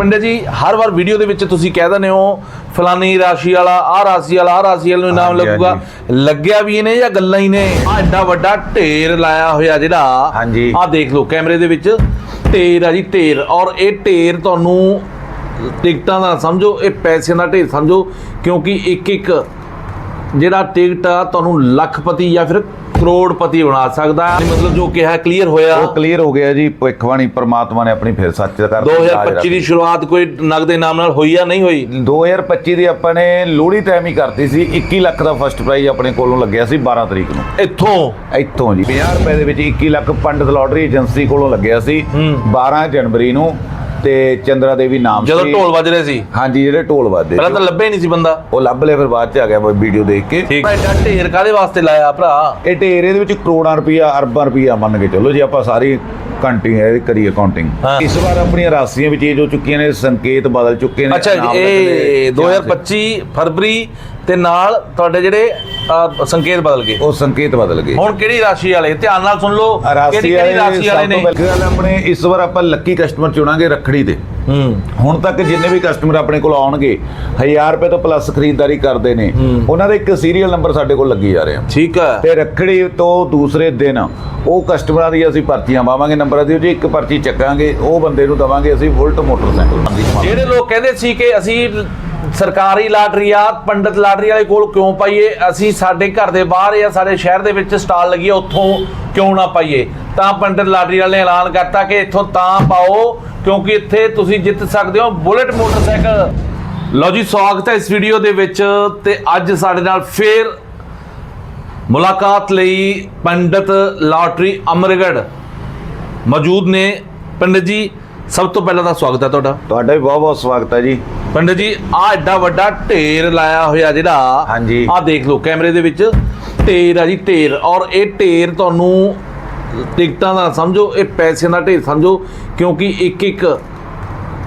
ਪੰਡਿਤ ਜੀ ਹਰ ਵਾਰ ਵੀਡੀਓ ਦੇ ਵਿੱਚ ਤੁਸੀਂ ਕਹਿ ਦਿੰਦੇ ਹੋ ਫਲਾਨੀ ਰਾਸ਼ੀ ਵਾਲਾ ਆਹ ਰਾਸ਼ੀ ਵਾਲਾ ਆਹ ਰਾਸ਼ੀ ਵਾਲੇ ਨੂੰ ਇਨਾਮ ਲੱਗੂਗਾ। ਲੱਗਿਆ ਵੀ ਇਹਨੇ ਜਾਂ ਗੱਲਾਂ ਹੀ ਨੇ? ਆ ਐਡਾ ਵੱਡਾ ਢੇਰ ਲਾਇਆ ਹੋਇਆ ਜਿਹੜਾ ਹਾਂਜੀ। ਆਹ ਦੇਖ ਲਓ ਕੈਮਰੇ ਦੇ ਵਿੱਚ। ਢੇਰ ਆ ਜੀ ਢੇਰ। ਔਰ ਇਹ ਢੇਰ ਤੁਹਾਨੂੰ ਟਿਕਟਾਂ ਦਾ ਨਾ ਸਮਝੋ ਇਹ ਪੈਸਿਆਂ ਦਾ ਢੇਰ ਸਮਝੋ ਕਿਉਂਕਿ ਇੱਕ ਇੱਕ ਜਿਹੜਾ ਟਿਕਟ ਆ ਤੁਹਾਨੂੰ ਲੱਖਪਤੀ ਜਾਂ ਫਿਰ ਕਰੋੜਪਤੀ ਬਣਾ ਸਕਦਾ ਹੈ। ਮਤਲਬ ਜੋ ਕਿਹਾ ਕਲੀਅਰ ਹੋਇਆ। ਉਹ ਕਲੀਅਰ ਹੋ ਗਿਆ ਜੀ ਭਵਿੱਖਬਾਣੀ ਪ੍ਰਮਾਤਮਾ ਨੇ ਆਪਣੀ ਫਿਰ ਸੱਚ ਕਰ 2025 ਦੀ ਸ਼ੁਰੂਆਤ ਕੋਈ ਨਗਦ ਦੇ ਨਾਮ ਨਾਲ ਹੋਈ ਆ ਨਹੀਂ ਹੋਈ? 2025 ਦੀ ਆਪਾਂ ਨੇ ਲੋਹੜੀ ਟਾਈਮ ਹੀ ਕਰਤੀ ਸੀ 21 ਲੱਖ ਦਾ ਫਸਟ ਪ੍ਰਾਈਜ਼ ਆਪਣੇ ਕੋਲੋਂ ਲੱਗਿਆ ਸੀ 12 ਤਰੀਕ ਨੂੰ। ਇੱਥੋਂ? ਇੱਥੋਂ ਜੀ। 50 ਰੁਪਏ ਦੇ ਵਿੱਚ 21 ਲੱਖ ਪੰਡਤ ਲਾਟਰੀ ਏਜੰਸੀ ਕੋਲੋਂ ਲੱਗਿਆ ਸੀ ਹੂੰ। 12 ਜਨਵਰੀ ਨੂੰ। ਤੇ ਚੰਦਰਾ ਦੇਵੀ ਨਾਮ ਜਦੋਂ ਸੀ। ਢੋਲ ਵੱਜ ਰਹੇ ਸੀ। ਹਾਂਜੀ ਜਿਹੜੇ ਢੋਲ ਵੱਜਦੇ ਪਹਿਲਾਂ ਤਾਂ ਲੱਭੇ ਨਹੀਂ ਸੀ ਬੰਦਾ। ਉਹ ਲੱਭ ਲਿਆ ਫਿਰ ਬਾਅਦ ਚ ਆ ਗਿਆ ਵੀਡੀਓ ਦੇਖ ਕੇ। ਠੀਕ। ਐਡਾ ਢੇਰ ਕਾਦੇ ਵਾਸਤੇ ਲਾਇਆ ਭਰਾ? ਇਹ ਢੇਰ ਇਹਦੇ ਵਿੱਚ ਕਰੋੜਾਂ ਰੁਪਈਆ ਅਰਬਾਂ ਰੁਪਈਆ ਮੰਨ ਕੇ ਚੱਲੋ ਜੇ ਆਪਾਂ ਸਾਰੀ ਕੰਟਿੰਗ ਹੈ ਕਰੀ ਅਕਾਊਂਟਿੰਗ ਹਾਂ। ਇਸ ਵਾਰ ਆਪਣੀਆਂ ਰਾਸ਼ੀਆਂ ਵਿੱਚ ਇਹ ਜੋ ਚੁੱਕੀਆਂ ਨੇ ਸੰਕੇਤ ਬਦਲ ਚੁੱਕੇ ਨੇ। ਅੱਛਾ ਇਹ ਲੱਗਦੇ 2025 ਫਰਵਰੀ ਤੇ ਨਾਲ ਤੁਹਾਡੇ ਜਿਹੜੇ ਅਹ, ਸੰਕੇਤ ਬਦਲ ਗਏ। ਉਹ ਸੰਕੇਤ ਬਦਲ ਗਏ। ਹੁਣ ਕਿਹੜੀ ਰਾਸ਼ੀ ਵਾਲੇ? ਧਿਆਨ ਨਾਲ ਸੁਣ ਲਓ ਕਿਹੜੀ ਕਿਹੜੀ ਰਾਸ਼ੀ ਵਾਲੇ ਨੇ? ਗੱਲ ਆਪਣੇ ਇਸ ਵਾਰ ਆਪਾਂ ਲੱਕੀ ਕਸਟਮਰ ਚੁਣਾਂਗੇ ਰੱਖੜੀ ਤੇ। ਹੂੰ। ਹੁਣ ਤੱਕ ਜਿੰਨੇ ਵੀ ਕਸਟਮਰ ਆਪਣੇ ਕੋਲ ਆਉਣਗੇ 1000 ਰੁਪਏ ਤੋਂ ਪਲੱਸ ਖਰੀਦਦਾਰੀ ਕਰਦੇ ਨੇ। ਉਹਨਾਂ ਦਾ ਇੱਕ ਸੀਰੀਅਲ ਨੰਬਰ ਸਾਡੇ ਕੋਲ ਲੱਗੀ ਜਾ ਰਿਹਾ ਠੀਕ ਹੈ ਤੇ ਰੱਖੜੀ ਤੋਂ ਦੂਸਰੇ ਦਿਨ ਉਹ ਕਸਟਮਰਾਂ ਦੀ ਅਸੀਂ ਪਰਚੀਆਂ ਪਾਵਾਂਗੇ ਨੰਬਰਾਂ ਦੀ ਜੀ ਇੱਕ ਪਰਚੀ ਚੱਕਾਂਗੇ ਉਹ ਬੰਦੇ ਨੂੰ ਦਵਾਂਗੇ ਅਸੀਂ ਬੁਲਟ ਮੋਟਰਸਾਈਕਲ ਜਿਹੜੇ ਲੋਕ ਕਹਿੰਦੇ ਸੀ ਕਿ ਅਸੀਂ ਸਰਕਾਰੀ ਲਾਟਰੀ ਆ ਪੰਡਤ ਲਾਟਰੀ ਵਾਲੇ ਕੋਲ ਕਿਉਂ ਪਾਈਏ ਅਸੀਂ ਸਾਡੇ ਘਰ ਦੇ ਬਾਹਰ ਜਾਂ ਸਾਡੇ ਸ਼ਹਿਰ ਦੇ ਵਿੱਚ ਸਟਾਲ ਲੱਗੀ ਆ ਉੱਥੋਂ ਕਿਉਂ ਨਾ ਪਾਈਏ? ਤਾਂ ਪੰਡਤ ਲਾਟਰੀ ਵਾਲੇ ਨੇ ਐਲਾਨ ਕਰਤਾ ਕਿ ਇੱਥੋਂ ਤਾਂ ਪਾਓ, ਕਿਉਂਕਿ ਇੱਥੇ ਤੁਸੀਂ ਜਿੱਤ ਸਕਦੇ ਹੋ ਬੁਲੇਟ ਮੋਟਰਸਾਈਕਲ। ਲਓ ਜੀ, ਸਵਾਗਤ ਹੈ ਇਸ ਵੀਡੀਓ ਦੇ ਵਿੱਚ ਤੇ ਅੱਜ ਸਾਡੇ ਨਾਲ ਫੇਰ ਮੁਲਾਕਾਤ ਲਈ ਪੰਡਤ ਲਾਟਰੀ ਅਮਰਗੜ ਮੌਜੂਦ ਨੇ। ਪੰਡਤ ਜੀ ਸਭ ਤੋਂ ਪਹਿਲਾਂ ਤਾਂ ਸਵਾਗਤ ਹੈ ਤੁਹਾਡਾ। ਤੁਹਾਡਾ ਵੀ ਬਹੁਤ ਬਹੁਤ ਸਵਾਗਤ ਹੈ ਜੀ। ਪੰਡਤ ਜੀ ਆ ਐਡਾ ਵੱਡਾ ਢੇਰ ਲਾਇਆ ਹੋਇਆ ਜਿਹੜਾ ਹਾਂਜੀ। ਆ ਦੇਖ ਲਓ ਕੈਮਰੇ ਦੇ ਵਿੱਚ। ਢੇਰ ਆ ਜੀ ਢੇਰ। ਔਰ ਇਹ ਢੇਰ ਤੁਹਾਨੂੰ ਟਿਕਟਾਂ ਦਾ ਨਾ ਸਮਝੋ ਇਹ ਪੈਸਿਆਂ ਦਾ ਢੇਰ ਸਮਝੋ ਕਿਉਂਕਿ ਇੱਕ ਇੱਕ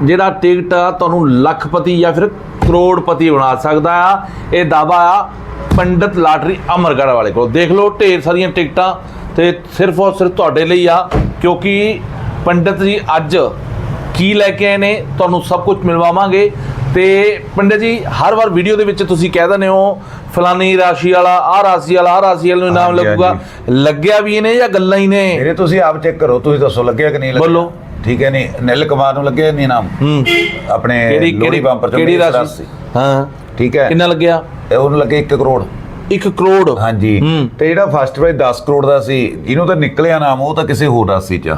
ਜਿਹੜਾ ਟਿਕਟ ਆ ਤੁਹਾਨੂੰ ਲੱਖਪਤੀ ਜਾਂ ਫਿਰ ਕਰੋੜਪਤੀ ਬਣਾ ਸਕਦਾ ਆ। ਇਹ ਦਾਵਾ ਆ ਪੰਡਤ ਲਾਟਰੀ ਅਮਰਗੜ ਵਾਲੇ ਕੋਲ। ਦੇਖ ਲਓ ਢੇਰ ਸਾਰੀਆਂ ਟਿਕਟਾਂ ਤੇ ਸਿਰਫ ਔਰ ਸਿਰਫ ਤੁਹਾਡੇ ਲਈ ਆ ਕਿਉਂਕਿ ਪੰਡਤ ਜੀ ਅੱਜ ਕੀ ਲੈ ਕੇ ਆਏ ਨੇ? ਤੁਹਾਨੂੰ ਸਭ ਕੁਝ ਮਿਲਵਾਵਾਂਗੇ। ਤੇ ਪੰਡਤ ਜੀ ਹਰ ਵਾਰ ਵੀਡੀਓ ਦੇ ਵਿੱਚ ਤੁਸੀਂ ਕਹਿ ਦਿੰਦੇ ਹੋ ਫਲਾਨੀ ਰਾਸ਼ੀ ਵਾਲਾ ਆਹ ਰਾਸ਼ੀ ਵਾਲਾ ਆਹ ਰਾਸ਼ੀ ਵਾਲੇ ਨੂੰ ਇਨਾਮ ਲੱਗੂਗਾ। ਲੱਗਿਆ ਵੀ ਇਹਨੇ ਜਾਂ ਗੱਲਾਂ ਹੀ ਨੇ? ਮੇਰੇ ਤੁਸੀਂ ਆਪ ਚੈੱਕ ਕਰੋ ਤੁਸੀਂ ਦੱਸੋ ਲੱਗਿਆ ਕਿ ਨਹੀਂ ਲੱਗਿਆ? ਬੋਲੋ। ਠੀਕ ਹੈ ਨਹੀਂ? ਨਿਲ ਕੁਮਾਰ ਨੂੰ ਲੱਗਿਆ ਨਹੀਂ ਨਾਮ ਆਪਣੇ ਲੋਹੜੀ ਬੰਪਰ ਚੋਂ ਕਿਹੜੀ ਰਾਸ਼ੀ? ਹਾਂ। ਠੀਕ ਹੈ। ਕਿੰਨਾ ਲੱਗਿਆ? ਉਹਨੂੰ ਲੱਗੇ 1 ਕਰੋੜ। 1 ਕਰੋੜ। ਹਾਂਜੀ। ਹੂੰ। ਤੇ ਜਿਹੜਾ ਫਸਟ ਪ੍ਰਾਈਜ਼ 10 ਕਰੋੜ ਦਾ ਸੀ ਜਿਹਨੂੰ ਤਾਂ ਨਿਕਲਿਆ ਨਾਮ ਉਹ ਤਾਂ ਕਿਸੇ ਹੋਰ ਰਾਸ਼ੀ ਚ ਆ।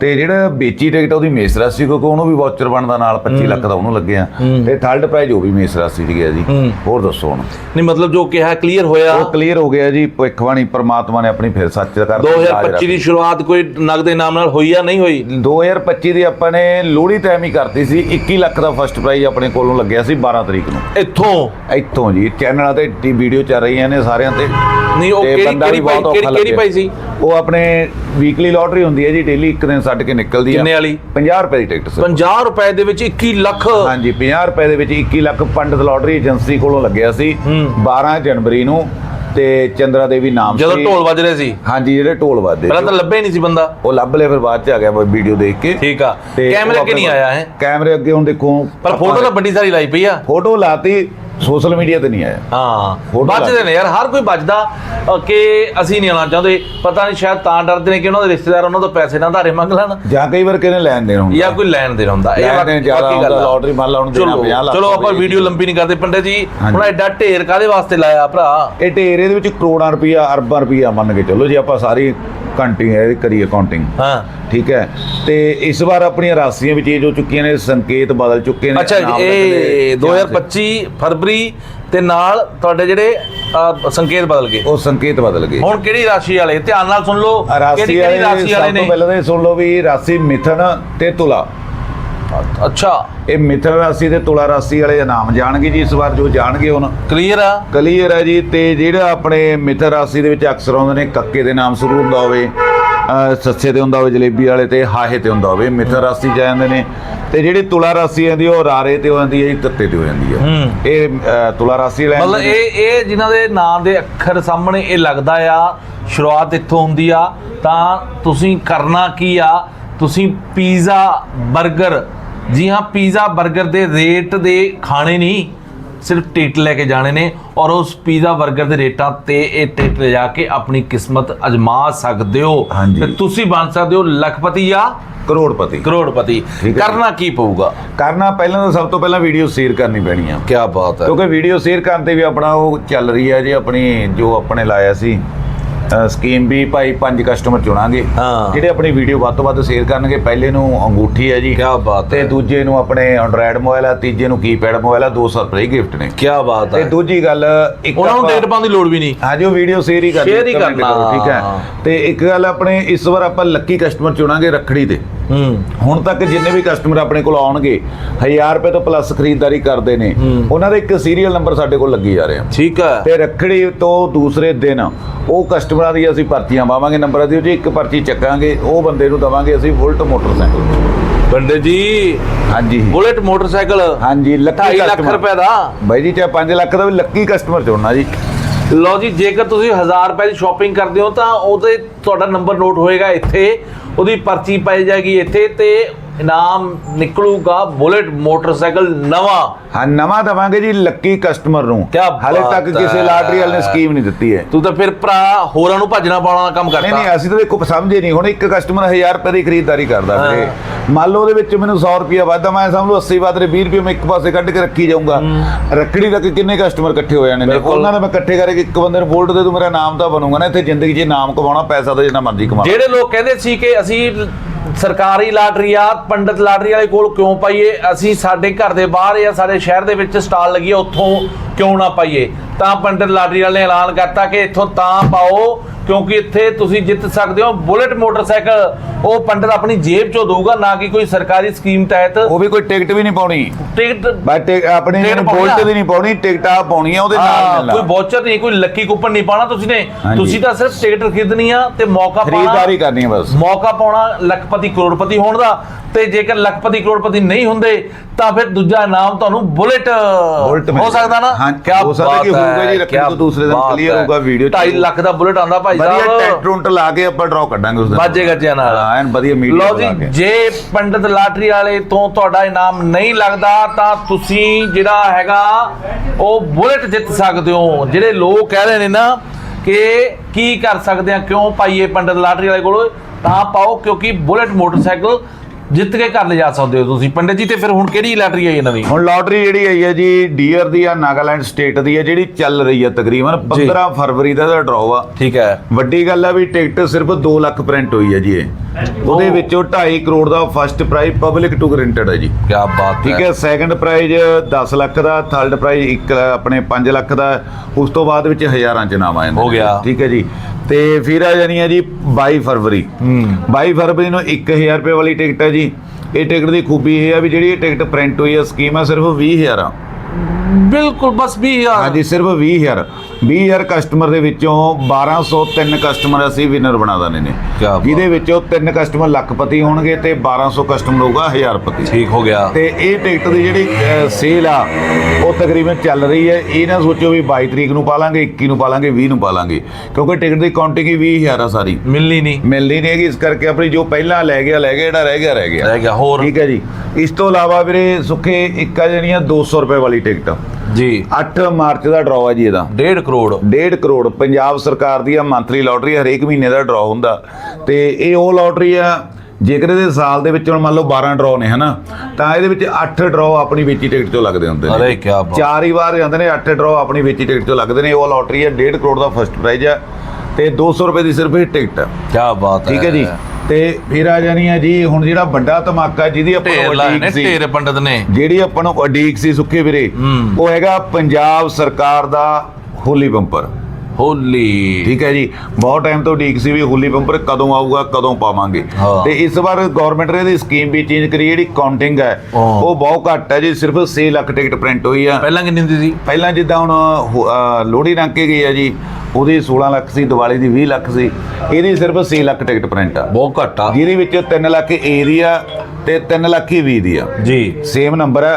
ਤੇ ਜਿਹੜਾ ਵੇਚੀ ਟਿਕਟ ਉਹਦੀ ਮੇਸ ਰਾਸ਼ੀ ਕਿਉਂਕਿ ਉਹਨੂੰ ਵੀ ਵਾਚਰ ਬਣਦਾ ਨਾਲ 25 ਲੱਖ ਦਾ ਉਹਨੂੰ ਲੱਗਿਆ। ਤੇ ਥਰਡ ਪ੍ਰਾਈਜ਼ ਉਹ ਵੀ ਮੇਸ ਰਾਸ਼ੀ ਚ ਗਿਆ ਜੀ। ਹੋਰ ਦੱਸੋ ਹੁਣ। ਨਹੀਂ ਮਤਲਬ ਜੋ ਕਿਹਾ ਕਲੀਅਰ ਹੋਇਆ। ਉਹ ਕਲੀਅਰ ਹੋ ਗਿਆ ਜੀ ਭਵਿੱਖਬਾਣੀ ਪ੍ਰਮਾਤਮਾ ਨੇ ਆਪਣੀ ਫਿਰ ਸੱਚ ਕਰ 2025 ਦੀ ਸ਼ੁਰੂਆਤ ਕੋਈ ਨਗਦ ਦੇ ਨਾਮ ਨਾਲ ਹੋਈ ਆ ਨਹੀਂ ਹੋਈ? 2025 ਦੀ ਆਪਾਂ ਨੇ ਲੋਹੜੀ ਟਾਈਮ ਹੀ ਕਰਤੀ ਸੀ 21 ਲੱਖ ਦਾ ਫਸਟ ਪ੍ਰਾਈਜ਼ ਆਪਣੇ ਕੋਲੋਂ ਲੱਗਿਆ ਸੀ 12 ਤਰੀਕ ਨੂੰ। ਇੱਥੋਂ? ਇੱਥੋਂ ਜੀ ਚੈਨਲਾਂ ਤੇ ਟੀ ਵੀਡੀਓ ਚੱਲ ਰਹੀਆਂ ਨੇ ਸਾਰਿਆਂ ਤੇ। ਨਹੀਂ ਉਹ ਤੇ ਕਿਹੜੀ ਬੰਦਾ ਵੀ ਕਿਹੜੀ ਬਹੁਤ ਔਖਾ ਕਿਹੜੀ ਕਿਹੜੀ ਲੱਗਿਆ। ਪਾਈ ਸੀ? ਉਹ ਆਪਣੇ ਵੀਕਲੀ ਲੋਟਰੀ ਹੁੰਦੀ ਹੈ ਜੀ ਡੇਲੀ ਇੱਕ ਦਿਨ ਛੱਡ ਕੇ ਨਿਕਲਦੀ ਆ। ਕਿੰਨੇ ਵਾਲੀ? 50 ਰੁਪਏ ਦੀ ਟਿਕਟ ਸਰ। 50 ਰੁਪਏ ਦੇ ਵਿੱਚ 21 ਲੱਖ। ਹਾਂਜੀ 50 ਰੁਪਏ ਦੇ ਵਿੱਚ 21 ਲੱਖ ਪੰਡਤ ਲੋਟਰੀ ਏਜੰਸੀ ਕੋਲੋਂ ਲੱਗਿਆ ਸੀ। ਹੂੰ। 12 ਜਨਵਰੀ ਨੂੰ ਤੇ ਚੰਦਰਾ ਦੇਵੀ ਨਾਮ ਜਦੋਂ ਸੀ। ਢੋਲ ਵੱਜ ਰਹੇ ਸੀ। ਹਾਂਜੀ ਜਿਹੜੇ ਢੋਲ ਵੱਜਦੇ ਪਹਿਲਾਂ ਤਾਂ ਲੱਭੇ ਨਹੀਂ ਸੀ ਬੰਦਾ। ਉਹ ਲੱਭ ਲਿਆ ਫਿਰ ਬਾਅਦ ਚ ਆ ਗਿਆ ਵੀਡੀਓ ਦੇਖ ਕੇ। ਠੀਕ ਆ। ਤੇ ਕੈਮਰੇ ਉਹ ਅੱਗੇ ਨਹੀਂ ਆਪਣੇ- ਆਇਆ ਹੈ ਕੈਮਰੇ ਅੱਗੇ ਹੁਣ ਦੇਖੋ। ਪਰ ਫੋਟੋ ਤਾਂ ਵੱਡੀ ਸਾਰੀ ਲਾਈ ਪਈ ਆ। ਫੋਟੋ ਲਾਤੀ। ਸੋਸ਼ਲ ਮੀਡੀਆ ਤੇ ਨਹੀਂ ਆਇਆ। ਹਾਂ ਫੋਟੋ ਬਚਦੇ ਨੇ ਯਾਰ ਹਰ ਕੋਈ ਬਚਦਾ ਅ, ਕਿ ਅਸੀਂ ਨਹੀਂ ਆਉਣਾ ਚਾਹੁੰਦੇ। ਪਤਾ ਨਹੀਂ ਸ਼ਾਇਦ ਤਾਂ ਡਰਦੇ ਨੇ ਕਿ ਉਹਨਾਂ ਦੇ ਰਿਸ਼ਤੇਦਾਰ ਉਹਨਾਂ ਤੋਂ ਪੈਸੇ ਨਾ ਧਾਰੇ ਮੰਗ ਲੈਣ। ਜਾਂ ਕਈ ਵਾਰ ਕਿਹਨੇ ਲੈਣ ਦੇਣ ਹੁੰਦਾ। ਜਾਂ ਕੋਈ ਲੈਣ ਦੇਣ ਹੁੰਦਾ। ਲੈਣ ਦੇਣ ਜ਼ਿਆਦਾ ਵਾਕਈ ਗੱਲ ਹੁੰਦਾ, ਆ। lottery ਮੰਨ ਲਾ ਦੇਣਾ ਚਲੋ 50 ਲੱਖ ਚਲੋ ਆਪਾਂ ਵੀਡੀਓ ਲੰਬੀ ਨਹੀਂ ਕਰਦੇ ਪੰਡਿਤ ਜੀ। ਹਾਂਜੀ। ਹੁਣ ਐਡਾ ਢੇਰ ਕਾਦੇ ਵਾਸਤੇ ਲਾਇਆ ਭਰਾ? ਇਹ ਢੇਰ ਇਹਦੇ ਵਿੱਚ ਕਰੋੜਾਂ ਰੁਪਈਆ ਅਰਬਾਂ ਰੁਪਈਆ ਮੰਨ ਕੇ ਚੱਲੋ ਜੇ ਆਪਾਂ ਸਾਰੀ ਕੰਟਿੰਗ ਹੈ ਕਰੀ ਅਕਾਊਂਟਿੰਗ ਹਾਂ। ਠੀਕ ਹੈ? ਤੇ ਇਸ ਵਾਰ ਆਪਣੀਆਂ ਰਾਸ਼ੀਆਂ ਵਿੱਚ ਇਹ ਜੋ ਚੁੱਕੀਆਂ ਨੇ ਸੰਕੇਤ ਬਦਲ ਚੁੱਕੇ ਨੇ ਅੱਛਾ ਨਾਮ ਇਹ ਲੱਗਦੇ 2025 ਫਰਵਰੀ ਤੇ ਨਾਲ ਤੁਹਾਡੇ ਜਿਹੜੇ ਸੰਕੇਤ ਬਦਲ ਗਏ। ਉਹ ਸੰਕੇਤ ਬਦਲ ਗਏ। ਹੁਣ ਕਿਹੜੀ ਰਾਸ਼ੀ ਵਾਲੇ? ਧਿਆਨ ਨਾਲ ਸੁਣ ਲਓ ਰਾਸ਼ੀ ਕਿਹੜੀ ਰਾਸ਼ੀ ਵਾਲੇ ਸਭ ਤੋਂ ਨੇ? ਪਹਿਲਾਂ ਤਾਂ ਇਹ ਸੁਣ ਲਓ ਵੀ ਰਾਸ਼ੀ ਮਿਥਨ ਤੇ ਤੁਲਾ। ਅੱਛਾ। ਇਹ ਮਿਥਨ ਰਾਸ਼ੀ ਤੇ ਤੁਲਾ ਰਾਸ਼ੀ ਵਾਲੇ ਨਾਮ ਜਾਣਗੇ ਜੀ ਇਸ ਵਾਰ ਜੋ ਜਾਣਗੇ ਹੁਣ। ਕਲੀਅਰ ਆ? ਕਲੀਅਰ ਹੈ ਜੀ ਤੇ ਜਿਹੜਾ ਆਪਣੇ ਮਿਥਨ ਰਾਸ਼ੀ ਦੇ ਵਿੱਚ ਅਕਸਰ ਆਉਂਦੇ ਨੇ ਕੱਕੇ ਦੇ ਨਾਮ ਸ਼ੁਰੂ ਹੁੰਦਾ ਹੋਵੇ ਸੱਸੇ ਤੇ ਹੁੰਦਾ ਹੋਵੇ ਜਲੇਬੀ ਵਾਲੇ ਤੇ ਹਾਹੇ ਤੇ ਹੁੰਦਾ ਹੋਵੇ ਮਿਥਨ ਰਾਸ਼ੀ ਚ ਆ ਜਾਂਦੇ ਨੇ। ਤੇ ਜਿਹੜੀ ਤੁਲਾ ਰਾਸ਼ੀ ਆਂਦੀ ਉਹ ਰਾਰੇ ਤੇ ਹੋ ਜਾਂਦੀ ਹੈ ਜੀ ਤੱਤੇ ਤੇ ਹੋ ਜਾਂਦੀ ਹੈ। ਇਹ ਤੁਲਾ ਰਾਸ਼ੀ ਵਾਲੇ ਮਤਲਬ ਇਹ ਇਹ ਜਿਨ੍ਹਾਂ ਦੇ ਨਾਂ ਦੇ ਅੱਖਰ ਸਾਹਮਣੇ ਇਹ ਲੱਗਦਾ ਆ ਸ਼ੁਰੂਆਤ ਇੱਥੋਂ ਹੁੰਦੀ ਆ ਤਾਂ ਤੁਸੀਂ ਕਰਨਾ ਕੀ ਆ? ਤੁਸੀਂ ਪੀਜ਼ਾ 버ਗਰ ਜੀ ਹਾਂ ਪੀਜ਼ਾ 버ਗਰ ਦੇ ਰੇਟ ਦੇ ਖਾਣੇ ਨਹੀਂ ਸਿਰਫ ਟਿਕਟ ਲੈ ਕੇ ਜਾਣੇ ਨੇ ਔਰ ਉਸ ਪੀਜ਼ਾ 버ਗਰ ਦੇ ਰੇਟਾਂ ਤੇ ਇਹ ਟਿਕਟ ਲੈ ਜਾ ਕੇ ਆਪਣੀ ਕਿਸਮਤ ਅਜਮਾ ਸਕਦੇ ਹੋ। ਹਾਂਜੀ। ਤੇ ਤੁਸੀਂ ਬਣ ਸਕਦੇ ਹੋ ਲੱਖਪਤੀ ਜਾਂ ਕਰੋੜਪਤੀ। ਕਰੋੜਪਤੀ। ਠੀਕ ਹੈ। ਕਰਨਾ ਕੀ ਪਊਗਾ? ਕਰਨਾ ਪਹਿਲਾਂ ਤਾਂ ਸਭ ਤੋਂ ਪਹਿਲਾਂ ਵੀਡੀਓ ਸ਼ੇਅਰ ਕਰਨੀ ਪੈਣੀ ਆ। ਕੀ ਬਾਤ ਹੈ। ਕਿਉਂਕਿ ਵੀਡੀਓ ਸ਼ੇਅਰ ਕਰਨ ਤੇ ਵੀ ਆਪਣਾ ਉਹ ਚੱਲ ਰਹੀ ਹੈ ਜੀ ਆਪਣੀ ਜੋ ਆਪਣੇ ਲਾਇਆ ਸੀ। ਸਕੀਮ ਵੀ ਭਾਈ ਪੰਜ ਕਸਟਮਰ ਚੁਣਾਂਗੇ। ਹਾਂ। ਜਿਹੜੇ ਆਪਣੀ ਵੀਡੀਓ ਵੱਧ ਤੋਂ ਵੱਧ ਸ਼ੇਅਰ ਕਰਨਗੇ ਪਹਿਲੇ ਨੂੰ ਅੰਗੂਠੀ ਹੈ ਜੀ। ਕੀ ਬਾਤ ਤੇ ਹੈ। ਦੂਜੇ ਨੂੰ ਆਪਣੇ ਐਂਡਰਾਇਡ ਮੋਬਾਈਲ ਆ ਤੀਜੇ ਨੂੰ ਕੀਪੈਡ ਮੋਬਾਈਲ ਆ ਦੋ ਸਰਪ੍ਰਾਈਜ਼ ਗਿਫਟ ਨੇ। ਕੀ ਬਾਤ ਤੇ ਹੈ। ਦੂਜੀ ਗੱਲ ਇੱਕ ਉਹਨਾਂ ਨੂੰ ਆਪਾਂ- ਡੇਟ ਪਾਉਣ ਦੀ ਲੋੜ ਵੀ ਨਹੀਂ। ਹਾਂਜੀ ਉਹ ਵੀਡੀਓ ਸ਼ੇਅਰ ਹੀ ਕਰਨੀ Share ਹੀ comment ਕਰਨਾ। ਕਰੋ, ਠੀਕ ਹੈ। ਤੇ ਇੱਕ ਗੱਲ ਆਪਣੇ ਇਸ ਵਾਰ ਆਪਾਂ ਲੱਕੀ ਕਸਟਮਰ ਚੁਣਾਂਗੇ ਰੱਖੜੀ ਤੇ। ਹੂੰ ਹੁਣ ਤੱਕ ਜਿੰਨੇ ਵੀ ਕਸਟਮਰ ਆਪਣੇ ਕੋਲ ਆਉਣਗੇ 1000 ਰੁਪਏ ਤੋਂ ਪਲੱਸ ਖਰੀਦਦਾਰੀ ਕਰਦੇ ਨੇ। ਉਹਨਾਂ ਦਾ ਇੱਕ ਸੀਰੀਅਲ ਨੰਬਰ ਸਾਡੇ ਕੋਲ ਲੱਗੀ ਜਾ ਰਿਹਾ ਠੀਕ ਹੈ ਤੇ ਰੱਖੜੀ ਤੋਂ ਦੂਸਰੇ ਦਿਨ ਉਹ ਕਸਟਮਰਾਂ ਦੀ ਅਸੀਂ ਪਰਚੀਆਂ ਪਾਵਾਂਗੇ ਨੰਬਰਾਂ ਦੀ ਉਹ 'ਚ ਇੱਕ ਪਰਚੀ ਚੱਕਾਂਗੇ ਉਹ ਬੰਦੇ ਨੂੰ ਦਵਾਂਗੇ ਅਸੀਂ ਬੁਲਟ ਮੋਟਰਸਾਈਕਲ ਪੰਡਿਤ ਜੀ ਹਾਂਜੀ। ਬੁਲਟ ਮੋਟਰਸਾਈਕਲ ਹਾਂਜੀ ਲੱਕੀ 2.5 ਲੱਖ। ਰੁਪਏ ਦਾ। ਬਾਈ ਜੀ ਚਾਹੇ 5 ਲੱਖ ਦਾ ਵੀ ਲੱਕੀ ਕਸਟਮਰ ਚੁਣਨਾ ਜੀ। ਲਓ ਜੀ, ਜੇਕਰ ਤੁਸੀਂ 1000 ਰੁਪਏ ਦੀ ਸ਼ਾਪਿੰਗ ਕਰਦੇ ਹੋ ਤਾਂ ਉਹਦੇ ਤੁਹਾਡਾ ਨੰਬਰ ਨੋਟ ਹੋਏਗਾ ਇੱਥੇ, ਉਹਦੀ ਪਰਚੀ ਪਾਈ ਜਾਏਗੀ ਇੱਥੇ ਤੇ ਇਨਾਮ ਨਿਕਲੂਗਾ ਬੁਲਟ ਮੋਟਰਸਾਈਕਲ ਨਵਾਂ। ਹਾਂ ਨਵਾਂ ਦਵਾਂਗੇ ਜੀ ਲੱਕੀ ਕਸਟਮਰ ਨੂੰ। ਕਿਆ ਹਾਲੇ ਤੱਕ ਬਾਤ ਕਿਸੇ ਹੈ। ਲਾਟਰੀ ਵਾਲੇ ਨੇ ਸਕੀਮ ਨਹੀਂ ਦਿੱਤੀ ਹੈ। ਤੂੰ ਤਾਂ ਫਿਰ ਭਰਾ ਹੋਰਾਂ ਨੂੰ ਭੱਜਣਾ ਪਾਉਣਾ ਦਾ ਕੰਮ ਨਹੀਂ ਕਰਤਾ। ਨਹੀਂ ਅਸੀਂ ਤਾਂ ਦੇਖੋ ਸਮਝੇ ਨਹੀਂ। ਹੁਣ ਇੱਕ ਕਸਟਮਰ 1000 ਰੁਪਏ ਦੀ ਖਰੀਦਦਾਰੀ ਕਰਦਾ। ਵੀਰੇ। ਮੰਨ ਲਓ ਉਹਦੇ ਵਿੱਚ ਮੈਨੂੰ 100 ਰੁਪਏ ਵੱਧਦਾ ਮੈਂ ਸਮਝ ਲਓ 80 ਵੱਧ 20 ਰੁਪਏ ਮੈਂ ਇੱਕ ਪਾਸੇ ਕੱਢ ਕੇ ਰੱਖੀ ਜਾਊਂਗਾ। ਰੱਖੜੀ ਤੱਕ ਕਿੰਨੇ ਕਸਟਮਰ ਇਕੱਠੇ ਹੋ ਜਾਣੇ ਨੇ? ਬਿਲਕੁਲ। ਉਹਨਾਂ ਦੇ ਮੈਂ ਇਕੱਠੇ ਕਰਕੇ ਇੱਕ ਬੰਦੇ ਨੂੰ ਵੋਲਟ ਦੇ ਦੂੰ ਮੇਰਾ ਨਾਮ ਤਾਂ ਬਣੂਗਾ ਨਾ ਇੱਥੇ ਜ਼ਿੰਦਗੀ 'ਚ ਨਾਮ ਕਮਾਉਣਾ ਪੈਸਾ ਤਾਂ ਜਿੰਨਾ ਮਰਜ਼ੀ ਕਮਾ ਜਿਹੜੇ ਲੋਕ ਕਹਿੰਦੇ ਸੀ ਕਿ ਅਸੀਂ ਸਰਕਾਰੀ ਲਾਟਰੀ ਆ, ਪੰਡਤ ਲਾਟਰੀ ਵਾਲੇ ਕੋਲ ਕਿਉਂ ਪਾਈਏ? ਅਸੀਂ ਸਾਡੇ ਘਰ ਦੇ ਬਾਹਰ ਜਾਂ ਸਾਡੇ ਸ਼ਹਿਰ ਦੇ ਵਿੱਚ ਸਟਾਲ ਲੱਗੀ ਆ, ਉੱਥੋਂ ਕਿਉਂ ਨਾ ਪਾਈਏ? ਤਾਂ ਪੰਡਤ ਲਾਟਰੀ ਵਾਲੇ ਨੇ ਐਲਾਨ ਕਰਤਾ ਕਿ ਇੱਥੋਂ ਤਾਂ ਪਾਓ ਕਿਉਂਕਿ ਇੱਥੇ ਤੁਸੀਂ ਜਿੱਤ ਸਕਦੇ ਹੋ। ਬੁਲਟ ਮੋਟਰਸਾਈਕਲ ਉਹ ਪੰਡਤ ਆਪਣੀ ਜੇਬ ਚੋਂ ਦਊਗਾ ਨਾ ਕਿ ਕੋਈ ਸਰਕਾਰੀ ਸਕੀਮ ਤਹਿਤ। ਉਹ ਵੀ ਕੋਈ ਟਿਕਟ ਵੀ ਨਹੀਂ ਪਾਉਣੀ। ਟਿਕਟ ਬਸ ਟਿਕ- ਆਪਣੀ ਪਾਉਣੀ ਆ। ਦੀ ਨਹੀਂ ਪਾਉਣੀ ਟਿਕਟ ਆ ਪਾਉਣੀ ਆ ਉਹਦੇ ਨਾਲ ਮਿਲਣਾ। ਕੋਈ ਵੋਚਰ ਨਹੀਂ ਕੋਈ ਲੱਕੀ ਕੂਪਨ ਨਹੀਂ ਪਾਣਾ ਤੁਸੀਂ ਨੇ। ਤੁਸੀਂ ਤਾਂ ਸਿਰਫ ਟਿਕਟ ਖਰੀਦਣੀ ਆ ਤੇ ਮੌਕਾ ਪਾਉਣਾ। ਖਰੀਦਦਾਰੀ ਕਰਨੀ ਬਸ। ਮੌਕਾ ਪਾਉਣਾ ਲੱਖਪਤੀ ਕਰੋੜਪਤੀ ਹੋਣ ਦਾ ਤੇ ਜੇਕਰ ਲੱਖਪਤੀ ਕਰੋੜਪਤੀ ਨਹੀਂ ਹੁੰਦੇ ਤਾਂ ਫਿਰ ਦੂਜਾ ਨਾਮ ਤੁਹਾਨੂੰ ਬੁਲਟ ਬੁਲਟ ਹੋ ਸਕਦਾ ਨਾ? ਹਾਂ, ਕਿਆ ਹੋ ਸਕਦਾ ਕਿ ਹੋਊਗਾ ਜੀ, ਕਿਆ ਤੋਂ ਦੂਸਰੇ ਦਿਨ ਹੈ। ਹੋਊਗਾ 'ਚ। 2.5 ਲੱਖ ਦਾ ਬੁਲਟ ਆਂਦਾ ਭਾਈ ਵਧੀਆ ਟੈਂਟ ਸਾਹਿਬ। ਟੁੰਟ ਲਾ ਕੇ ਆਪਾਂ ਡਰਾਅ ਕੱਢਾਂਗੇ ਉਸ ਦਿਨ। ਬਾਜੇ ਗੱਜਿਆਂ ਨਾਲ। ਹਾਂ ਐਨ ਵਧੀਆ ਮੀਡੀਆ ਲਓ ਜੀ ਜੇ ਪੰਡਤ ਲਾਟਰੀ ਵਾਲੇ ਤੋਂ ਤੁਹਾਡਾ ਇਨਾਮ ਨਹੀਂ ਲੱਗਦਾ ਤਾਂ ਤੁਸੀਂ ਜਿਹੜਾ ਹੈਗਾ ਉਹ ਬੁਲਟ ਜਿੱਤ ਸਕਦੇ ਹੋ। ਜਿਹੜੇ ਲੋਕ ਕਹਿ ਰਹੇ ਨੇ ਨਾ ਕਿ ਕੀ ਕਰ ਸਕਦੇ ਆ ਕਿਉਂ ਪਾਈਏ ਪੰਡਤ ਲਾਟਰੀ ਵਾਲੇ ਕੋਲ? ਤਾਂ ਪਾਓ ਕਿਉਂਕਿ ਬੁਲਟ ਮੋਟਰਸਾਈਕਲ ਜਿੱਤ ਕੇ ਘਰ ਲੈ ਜਾ ਸਕਦੇ ਹੋ ਤੁਸੀਂ। ਪੰਡਤ ਜੀ ਤੇ ਫਿਰ ਹੁਣ ਕਿਹੜੀ ਲਾਟਰੀ ਆਈ ਇਹਨਾਂ ਦੀ? ਹੁਣ ਲਾਟਰੀ ਜਿਹੜੀ ਆਈ ਹੈ ਜੀ ਡੀਅਰ ਦੀ ਆ ਨਾਗਾਲੈਂਡ ਸਟੇਟ ਦੀ ਹੈ ਜਿਹੜੀ ਚੱਲ ਰਹੀ ਹੈ ਤਕਰੀਬਨ। ਜੀ। 15 ਫਰਵਰੀ ਦਾ ਦਾ ਡਰਾਅ ਆ। ਠੀਕ ਹੈ। ਵੱਡੀ ਗੱਲ ਆ ਵੀ ਟਿਕਟ ਸਿਰਫ 2 ਲੱਖ ਪ੍ਰਿੰਟ ਹੋਈ ਹੈ ਜੀ ਇਹ। ਉਹਦੇ ਉਹ- ਵਿੱਚੋਂ 2.5 ਕਰੋੜ ਦਾ first prize public to guaranteed ਹੈ ਜੀ। ਕੀ ਬਾਤ ਠੀਕ ਹੈ ਸੈਕੰਡ ਪ੍ਰਾਈਜ਼ 10 ਲੱਖ ਦਾ ਥਰਡ ਪ੍ਰਾਈਜ਼ 1 ਆਪਣੇ 5 ਲੱਖ ਦਾ ਉਸ ਤੋਂ ਬਾਅਦ ਵਿੱਚ ਹਜ਼ਾਰਾਂ ਚ ਨਾਮ ਆ ਜਾਂਦੇ ਹੋ। ਗਿਆ। ਠੀਕ ਹੈ ਜੀ। ਤੇ ਫਿਰ ਆ ਜਾਣੀ ਹੈ ਜੀ 22 ਫਰਵਰੀ। ਹੂੰ। 22 ਫਰਵਰੀ ਨੂੰ 1000 ਰੁਪਏ ਵਾਲੀ ਟਿਕਟ ਹੈ ਜੀ। ਇਹ ਟਿਕਟ ਦੀ ਖੂਬੀ ਇਹ ਹੈ ਵੀ ਜਿਹੜੀ ਇਹ ਟਿਕਟ ਪ੍ਰਿੰਟ ਹੋਈ ਹੈ ਸਕੀਮ ਹੈ ਸਿਰਫ 20000 ਆ ਬਿਲਕੁਲ ਬਸ 20000 ਹਾਂਜੀ ਸਿਰਫ 20000 20000 ਕਸਟਮਰ ਦੇ ਵਿੱਚੋਂ 1203 ਕਸਟਮਰ ਅਸੀਂ ਵਿਨਰ ਬਣਾ ਦਿੰਦੇ ਨੇ। ਜਿਹਦੇ ਵਿੱਚੋਂ ਤਿੰਨ ਕਸਟਮਰ ਲੱਖਪਤੀ ਹੋਣਗੇ ਤੇ 1200 ਕਸਟਮਰ ਹੋਊਗਾ ਹਜ਼ਾਰਪਤੀ। ਠੀਕ ਹੋ ਗਿਆ। ਤੇ ਇਹ ਟਿਕਟ ਦੀ ਜਿਹੜੀ ਸੇਲ ਆ ਉਹ ਤਕਰੀਬਨ ਚੱਲ ਰਹੀ ਹੈ। ਇਹ ਨਾ ਸੋਚੋ ਵੀ 22 ਤਰੀਕ ਨੂੰ ਪਾਲਾਂਗੇ 21 ਨੂੰ ਪਾਲਾਂਗੇ 20 ਨੂੰ ਪਾਲਾਂਗੇ। ਕਿਉਂਕਿ ਟਿਕਟ ਦੀ ਕਾਊਂਟਿੰਗ ਹੀ 20000 ਆ ਸਾਰੀ। ਮਿਲਣੀ ਨਹੀਂ। ਮਿਲਦੀ ਨਹੀਂ ਹੈਗੀ ਇਸ ਕਰਕੇ ਆਪਣੀ ਜੋ ਪਹਿਲਾਂ ਲੈ ਗਿਆ ਲੈ ਗਿਆ ਜਿਹੜਾ ਰਹਿ ਗਿਆ ਰਹਿ ਗਿਆ। ਰਹਿ ਗਿਆ ਹੋਰ। ਠੀਕ ਹੈ ਜੀ। ਇਸ ਤੋਂ ਇਲਾਵਾ ਵੀਰੇ ਸੁੱਖੇ ਇੱਕ ਆ ਜਿਹੜੀਆਂ 200 ਰੁਪਏ ਵਾਲੀ ਟਿਕਟ ਜੀ। 8 ਮਾਰਚ ਦਾ ਡਰਾਅ ਹੈ ਜੀ ਇਹਦਾ। 1.5 ਕਰੋੜ। 1.5 ਕਰੋੜ। ਪੰਜਾਬ ਸਰਕਾਰ ਦੀ ਆ ਮੰਥਲੀ ਲੋਟਰੀ ਹਰੇਕ ਮਹੀਨੇ ਦਾ ਡਰਾਅ ਹੁੰਦਾ। ਤੇ ਇਹ ਉਹ ਲੋਟਰੀ ਆ ਜੇਕਰ ਇਹਦੇ ਸਾਲ ਦੇ ਵਿੱਚ ਹੁਣ ਮੰਨ ਲਓ 12 ਡਰਾਅ ਨੇ ਹਨਾ ਤਾਂ ਇਹਦੇ ਵਿੱਚ 8 ਡਰਾਅ ਆਪਣੀ ਵਿੱਚ ਹੀ ਟਿਕਟ ਚੋਂ ਲੱਗਦੇ ਹੁੰਦੇ ਨੇ। ਅਰੇ ਕੀ ਬਾਤ। ਚਾਰ ਹੀ ਵਾਰ ਜਾਂਦੇ ਨੇ 8 ਡਰਾਅ ਆਪਣੀ ਵਿੱਚ ਹੀ ਟਿਕਟ ਚੋਂ ਲੱਗਦੇ ਨੇ। ਉਹ ਲੋਟਰੀ ਹੈ 1.5 ਕਰੋੜ ਦਾ ਫਸਟ ਪ੍ਰਾਈਜ਼ ਹੈ ਤੇ 200 ਰੁਪਏ ਦੀ ਸਿਰਫ ਇਹ ਟਿਕਟ ਹੈ ਕੀ ਬਾਤ ਠੀਕ ਹੈ। ਜੀ। ਤੇ ਫਿਰ ਆ ਜਾਣੀ ਹੈ ਜੀ ਹੁਣ ਜਿਹੜਾ ਵੱਡਾ ਧਮਾਕਾ ਜਿਹਦੀ ਆਪਾਂ ਢੇਰ ਨੂੰ ਲਾਏ ਨੇ ਉਡੀਕ ਸੀ ਢੇਰ ਪੰਡਤ ਨੇ ਜਿਹੜੀ ਆਪਾਂ ਨੂੰ ਉਡੀਕ ਸੀ ਸੁੱਖੇ ਵੀਰੇ। ਉਹ ਹੈਗਾ ਪੰਜਾਬ ਸਰਕਾਰ ਦਾ ਹੋਲੀ ਬੰਪਰ ਹੋਲੀ ਠੀਕ ਹੈ ਜੀ ਬਹੁਤ ਟਾਈਮ ਤੋਂ ਉਡੀਕ ਸੀ ਵੀ ਹੋਲੀ ਬੰਪਰ ਕਦੋਂ ਆਊਗਾ ਕਦੋਂ ਪਾਵਾਂਗੇ। ਤੇ ਇਸ ਵਾਰ ਗਵਰਨਮੈਂਟ ਨੇ ਇਹਦੀ ਸਕੀਮ ਵੀ ਚੇਂਜ ਕਰੀ ਜਿਹੜੀ ਕਾਊਂਟਿੰਗ ਹੈ। ਉਹ ਬਹੁਤ ਘੱਟ ਹੈ ਜੀ ਸਿਰਫ 6 ਲੱਖ ਟਿਕਟ ਪ੍ਰਿੰਟ ਹੋਈ ਆ ਪਹਿਲਾਂ ਕਿੰਨੀ ਹੁੰਦੀ ਸੀ ਪਹਿਲਾਂ ਜਿੱਦਾਂ ਹੁਣ ਲੋਹੜੀ ਲੰਘ ਕੇ ਗਈ ਆ ਜੀ ਉਹਦੀ 16 ਲੱਖ ਸੀ ਦੀਵਾਲੀ ਦੀ 20 ਲੱਖ ਸੀ ਇਹਦੀ ਸਿਰਫ 6 ਲੱਖ ਟਿਕਟ ਪ੍ਰਿੰਟ ਆ। ਬਹੁਤ ਘੱਟ ਆ। ਜਿਹਦੇ ਵਿੱਚ 3 ਲੱਖ ਏ ਦੀ ਆ ਤੇ 3 ਲੱਖ ਹੀ 20 ਦੀ ਆ। ਜੀ। ਸੇਮ ਨੰਬਰ ਹੈ